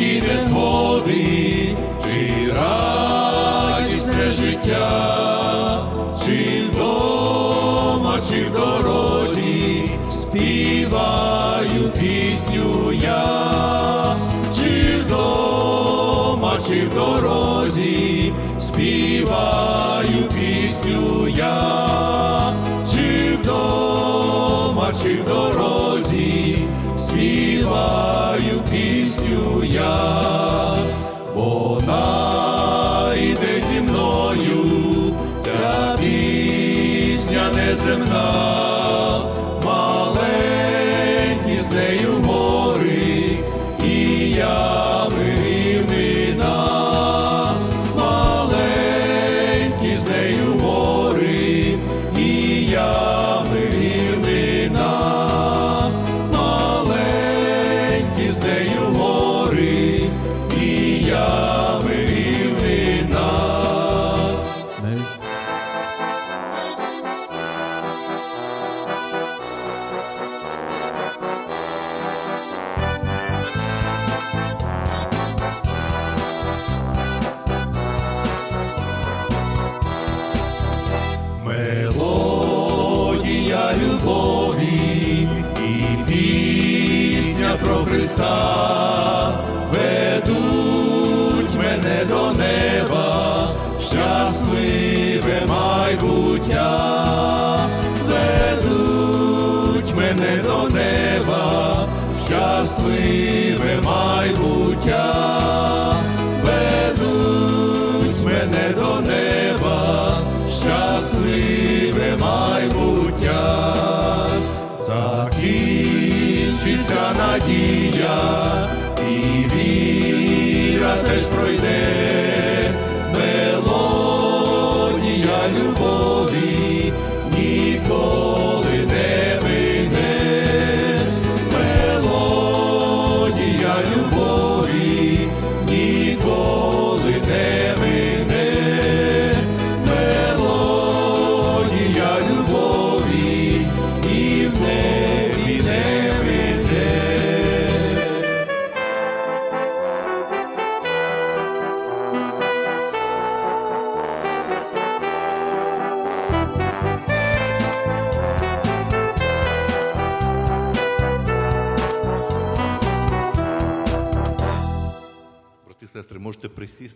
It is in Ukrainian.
Житті не згоди, чи радісне життя, чи вдома, чи в дорозі, співаю пісню я, чи вдома, чи в дорозі, співаю пісню я, неземна, маленькі з нею гори, і ями рівнина, маленькі з нею гори, і ями рівнина, маленькі з нею Христа ведуть мене до неба, щасливе майбуття, ведуть мене до неба, щасливе майбуття, ведуть мене до неба, щасливе майбуття, закінчиться надія, і віра теж пройде, сестри, можете присісти.